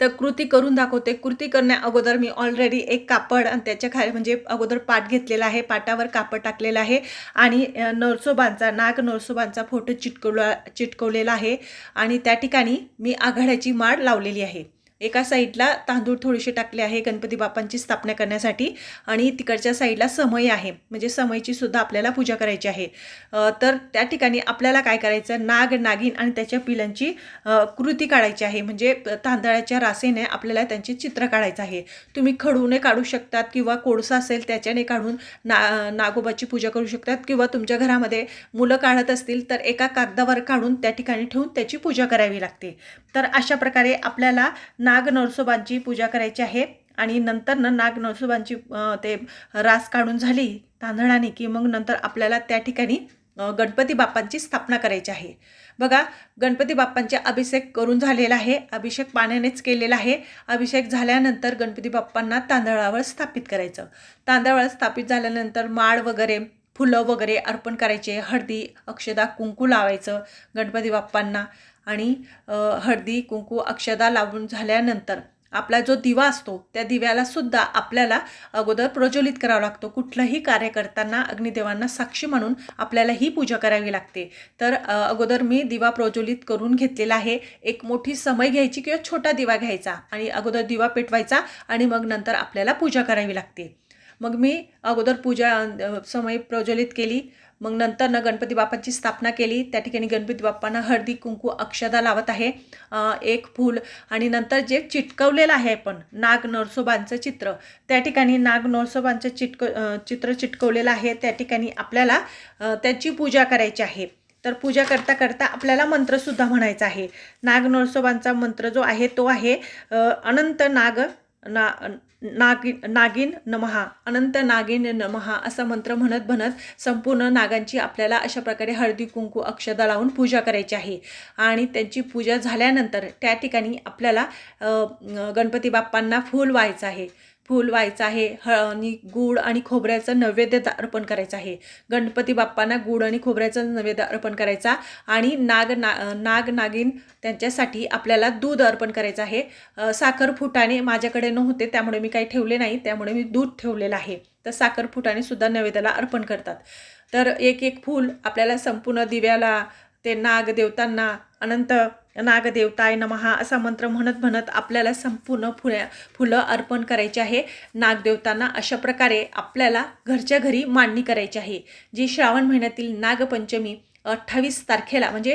तर कृती करून दाखवते. कृती करण्या अगोदर मी ऑलरेडी एक कापड आणि त्याच्याखाली म्हणजे अगोदर पाट घेतलेला आहे. पाटावर कापड टाकलेलं आहे. आणि नरसोबांचा नाग नरसोबांचा फोटो चिटकवला चिटकवलेला आहे. आणि त्या ठिकाणी मी आघाड्याची माळ लावलेली आहे. एका साईडला तांदूळ थोडेसे टाकले आहे गणपती बाप्पांची स्थापना करण्यासाठी आणि तिकडच्या साईडला समय आहे. म्हणजे समईची सुद्धा आपल्याला पूजा करायची आहे. तर त्या ठिकाणी आपल्याला काय करायचं? नाग नागिन आणि त्याच्या पिलांची कृती काढायची आहे. म्हणजे तांदळाच्या रासेने आपल्याला त्यांचे चित्र काढायचं आहे. तुम्ही खडूने काढू शकतात किंवा कोळसा असेल त्याच्याने काढून ना नागोबाची पूजा करू शकतात किंवा तुमच्या घरामध्ये मुलं काढत असतील तर एका कागदावर काढून त्या ठिकाणी ठेवून त्याची पूजा करावी लागते. तर अशा प्रकारे आपल्याला नाग नरसोबांची पूजा करायची आहे. आणि नंतर ना नाग नरसोबांची ते रास काढून झाली तांदळाने की मग नंतर आपल्याला त्या ठिकाणी गणपती बाप्पांची स्थापना करायची आहे. बघा गणपती बाप्पांचे अभिषेक करून झालेला आहे अभिषेक पाण्यानेच केलेला आहे. अभिषेक झाल्यानंतर गणपती बाप्पांना तांदळावर स्थापित करायचं. तांदळावर स्थापित झाल्यानंतर माळ वगैरे फुलं वगैरे अर्पण करायचे. हळदी अक्षदा कुंकू लावायचं गणपती बाप्पांना. आणि हळदी कुंकू अक्षदा लावून झाल्यानंतर आपला जो दिवा असतो त्या दिव्यालासुद्धा आपल्याला अगोदर प्रज्वलित करावा लागतो. कुठलंही कार्य करताना अग्निदेवांना साक्षी म्हणून आपल्याला ही पूजा करावी लागते. तर अगोदर मी दिवा प्रज्वलित करून घेतलेला आहे. एक मोठी समय घ्यायची किंवा छोटा दिवा घ्यायचा आणि अगोदर दिवा पेटवायचा आणि मग नंतर आपल्याला पूजा करावी लागते. मग मी अगोदर पूजा समय प्रज्वलित केली. मग नंतर न गणपती बाप्पांची स्थापना केली. त्या ठिकाणी गणपती बाप्पांना हळदी कुंकू अक्षदा लावत आहे. एक फूल आणि नंतर जे चिटकवलेलं आहे पण नाग नरसोबांचं चित्र. त्या ठिकाणी नाग नरसोबांचं चिटक चित्र चिटकवलेलं आहे. त्या ठिकाणी आपल्याला त्याची पूजा करायची आहे. तर पूजा करता करता आपल्याला मंत्रसुद्धा म्हणायचा आहे. नाग नरसोबांचा मंत्र जो आहे तो आहे अनंत नाग ना नागिन नागिन नमहा अनंत नागिन नमहा असा मंत्र म्हणत म्हणत संपूर्ण नागांची आपल्याला अशा प्रकारे हळदी कुंकू अक्षदा लावून पूजा करायची आहे. आणि त्यांची पूजा झाल्यानंतर त्या ठिकाणी आपल्याला गणपती बाप्पांना फूल व्हायचं आहे. फूल व्हायचं आहे. ह आणि गूळ आणि खोबऱ्याचं नैवेद्य अर्पण करायचं आहे. गणपती बाप्पांना गूळ आणि खोबऱ्याचं नैवेद्य अर्पण करायचा आणि नाग ना नाग नागिन त्यांच्यासाठी आपल्याला दूध अर्पण करायचं आहे. साखर फुटाणे माझ्याकडे नव्हते त्यामुळे मी काही ठेवले नाही त्यामुळे मी दूध ठेवलेलं आहे. तर साखर फुटाणे सुद्धा नैवेद्याला अर्पण करतात. तर एक एक फूल आपल्याला संपूर्ण दिव्याला ते नाग देवतांना अनंत नागदेवताय नमहा असा मंत्र म्हणत म्हणत आपल्याला संपूर्ण फुल्या फुलं अर्पण करायची आहे. नागदेवतांना अशा प्रकारे आपल्याला घरच्या घरी मांडणी करायची आहे. जी श्रावण महिन्यातील नागपंचमी अठ्ठावीस तारखेला म्हणजे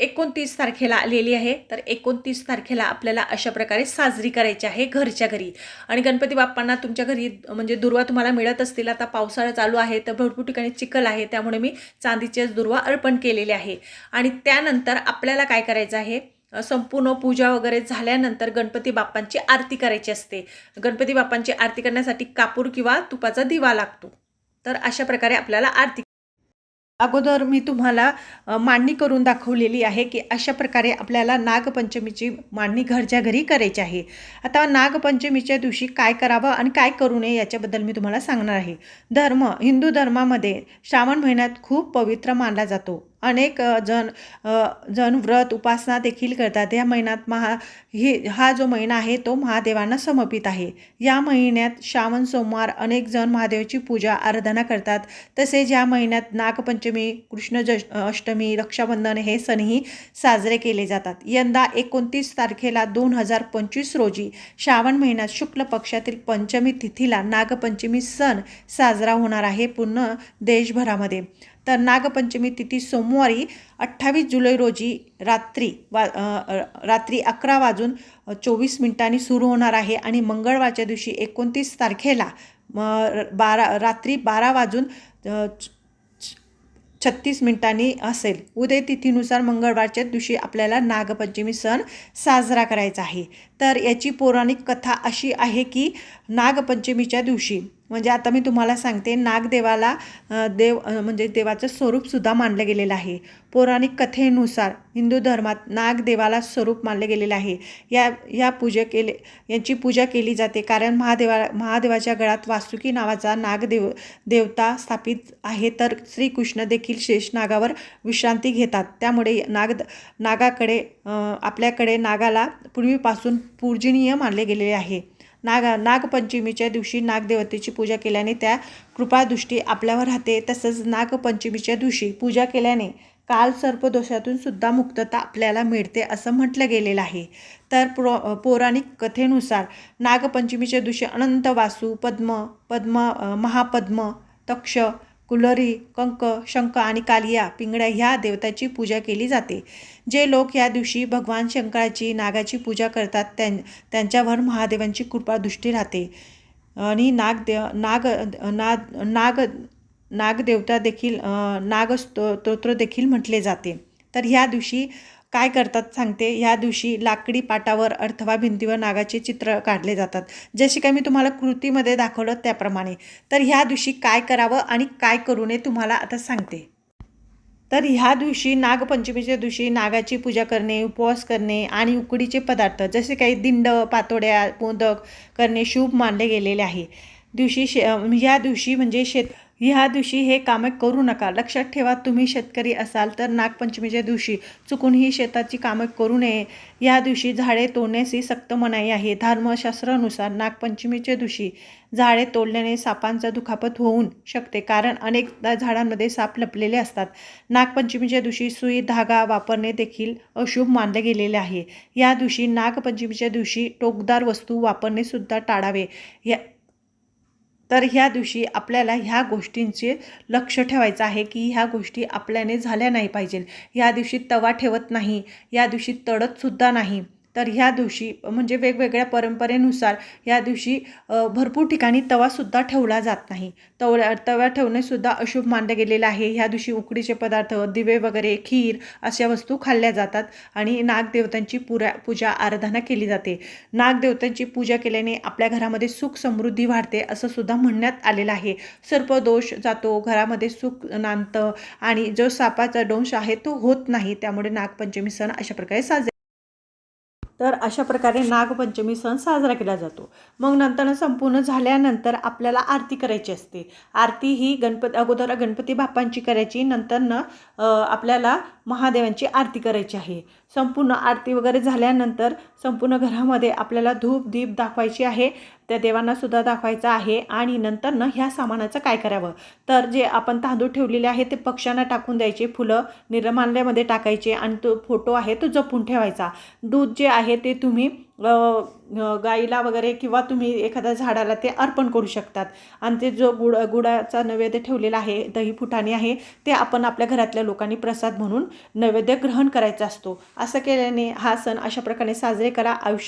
एकोणतीस तारखेला आलेली आहे. तर एकोणतीस तारखेला आपल्याला अशा प्रकारे साजरी करायची आहे घरच्या घरी. आणि गणपती बाप्पांना तुमच्या घरी म्हणजे दुर्वा तुम्हाला मिळत असतील. आता पावसाळा चालू आहे तर भरपूर ठिकाणी चिखल आहे. त्यामुळे मी चांदीचेच दुर्वा अर्पण केलेले आहे. आणि त्यानंतर आपल्याला काय करायचं आहे? संपूर्ण पूजा वगैरे झाल्यानंतर गणपती बाप्पांची आरती करायची असते. गणपती बाप्पांची आरती करण्यासाठी कापूर किंवा तुपाचा दिवा लागतो. तर अशा प्रकारे आपल्याला आरती अगोदर मी तुम्हाला मांडणी करून दाखवलेली आहे की अशा प्रकारे आपल्याला नागपंचमीची मांडणी घरच्या घरी करायची आहे. आता नागपंचमीच्या दिवशी काय करावं आणि काय करू नये याच्याबद्दल मी तुम्हाला सांगणार आहे. धर्म हिंदू धर्मामध्ये श्रावण महिन्यात खूप पवित्र मानला जातो. अनेक जण जण व्रत उपासना देखील करतात. या महिन्यात महा ही हा जो महिना आहे तो महादेवांना समर्पित आहे. या महिन्यात श्रावण सोमवार अनेक जण महादेवाची पूजा आराधना करतात. तसेच या महिन्यात नागपंचमी कृष्ण ज अष्टमी रक्षाबंधन हे सणही साजरे केले जातात. यंदा एकोणतीस तारखेला दोन हजार पंचवीस रोजी श्रावण महिन्यात शुक्ल पक्षातील पंचमी तिथीला नागपंचमी सण साजरा होणार आहे पूर्ण देशभरामध्ये. तर नागपंचमी तिथी सोमवारी अठ्ठावीस जुलै रोजी रात्री वा रात्री अकरा वाजून चोवीस मिनिटांनी सुरू होणार आहे आणि मंगळवारच्या दिवशी एकोणतीस तारखेला म, बारा रात्री बारा वाजून छत्तीस मिनिटांनी असेल. उदय तिथीनुसार मंगळवारच्या दिवशी आपल्याला नागपंचमी सण साजरा करायचा आहे. तर याची पौराणिक कथा अशी आहे की नागपंचमीच्या दिवशी म्हणजे आता मी तुम्हाला सांगते नागदेवाला देव म्हणजे देवाचं स्वरूपसुद्धा मानलं गेलेलं आहे. पौराणिक कथेनुसार हिंदू धर्मात नागदेवाला स्वरूप मानलं गेलेलं आहे. या या पूजा केले यांची पूजा केली जाते. कारण महादेवा महादेवाच्या गळात वासुकी नावाचा नागदेव देवता स्थापित आहे तर श्रीकृष्ण देखील शेषनागावर विश्रांती घेतात. त्यामुळे नाग नागाकडे आपल्याकडे नागाला पूर्वीपासून पूजनीय मानले गेलेले आहे. नाग नागपंचमीच्या दिवशी नागदेवतेची पूजा केल्याने त्या कृपादृष्टी आपल्यावर राहते. तसंच नागपंचमीच्या दिवशी पूजा केल्याने काल सर्पदोषातून सुद्धा मुक्तता आपल्याला मिळते असं म्हटलं गेलेलं आहे. तर पुरो पौराणिक कथेनुसार नागपंचमीच्या दिवशी अनंत वासू पद्म पद्म महापद्म तक्ष कुलरी कंक शंख आणि कालिया पिंगळ्या ह्या देवताची पूजा केली जाते. जे लोक या दिवशी भगवान शंकराची नागाची पूजा करतात त्यां त्यांच्यावर महादेवांची कृपादृष्टी राहते. आणि नागदेव नाग नाग नाग नागदेवता देखील नाग नागस्तो स्तोत्र देखील म्हटले जाते. तर ह्या दिवशी काय करतात सांगते. ह्या दिवशी लाकडी पाटावर अथवा भिंतीवर नागाचे चित्र काढले जातात. जसे काय मी तुम्हाला कृतीमध्ये दाखवलं त्याप्रमाणे. तर ह्या दिवशी काय करावं आणि काय करू नये तुम्हाला आता सांगते. तर ह्या दिवशी नागपंचमीच्या दिवशी नागाची पूजा करणे उपवास करणे आणि उकडीचे पदार्थ जसे काही दिंड पातोड्या मोदक करणे शुभ मानले गेलेले आहे. दिवशी शे ह्या दिवशी म्हणजे शेत ह्या दिवशी हे कामे करू नका. लक्षात ठेवा तुम्ही शेतकरी असाल तर नागपंचमीच्या दिवशी चुकून ही शेताची कामं करू नये. या दिवशी झाडे तोडण्याची सक्त मनाई आहे. धर्मशास्त्रानुसार नागपंचमीच्या दिवशी झाडे तोडल्याने सापांचा दुखापत होऊन शकते कारण अनेकदा झाडांमध्ये साप लपलेले असतात. नागपंचमीच्या दिवशी सुई धागा वापरणे देखील अशुभ मानले गेलेले आहे. या दिवशी नागपंचमीच्या दिवशी टोकदार वस्तू वापरणे सुद्धा टाळावे. या तर ह्या दिवशी आपल्याला ह्या गोष्टींचे लक्ष ठेवायचं आहे की ह्या गोष्टी आपल्याने झाल्या नाही पाहिजे ह्या दिवशी तवा ठेवत नाही. या दिवशी तडतसुद्धा नाही. तर ह्या दिवशी म्हणजे वेगवेगळ्या परंपरेनुसार ह्या दिवशी भरपूर ठिकाणी तवासुद्धा ठेवला जात नाही. तवळ्या तव्या ठेवणेसुद्धा अशुभ मानलं गेलेलं आहे. ह्या दिवशी उकडीचे पदार्थ दिवे वगैरे खीर अशा वस्तू खाल्ल्या जातात आणि नागदेवतांची पुरा पूजा आराधना केली जाते. नागदेवतांची पूजा केल्याने आपल्या घरामध्ये सुख समृद्धी वाढते असं सुद्धा म्हणण्यात आलेलं आहे. सर्पदोष जातो घरामध्ये सुख नांदतं आणि जो सापाचा डोंश आहे तो होत नाही. त्यामुळे नागपंचमी सण अशा प्रकारे साजरे तर अशा प्रकारे नागपंचमी सण साजरा केला जातो. मग नंतर संपूर्ण झाल्यानंतर आपल्याला आरती करायची असते. आरती ही गणपती अगोदर गणपती बाप्पांची करायची नंतरनं आपल्याला महादेवांची आरती करायची आहे. संपूर्ण आरती वगैरे झाल्यानंतर संपूर्ण घरामध्ये आपल्याला धूप दीप दाखवायची आहे. त्या देवांना सुद्धा दाखवायचं आहे. आणि नंतरनं ह्या सामानाचं काय करावं? तर जे आपण तांदूळ ठेवलेले आहे ते पक्ष्यांना टाकून द्यायचे. फुलं निर्माल्यामध्ये टाकायचे. आणि तो फोटो आहे तो जपून ठेवायचा. दूध जे आहे ते तुम्ही गाईला वगैरे किंवा तुम्ही एखाद्या झाडाला ते अर्पण करू शकतात. आणि ते जो गुड गुडाचा नैवेद्य ठेवलेला आहे दही फुटाणे आहे ते आपण आपल्या घरातल्या लोकांनी प्रसाद म्हणून नैवेद्य ग्रहण करायचा असतो. असं केल्याने हा सण अशा प्रकारे साजरे करा. आयुष्यात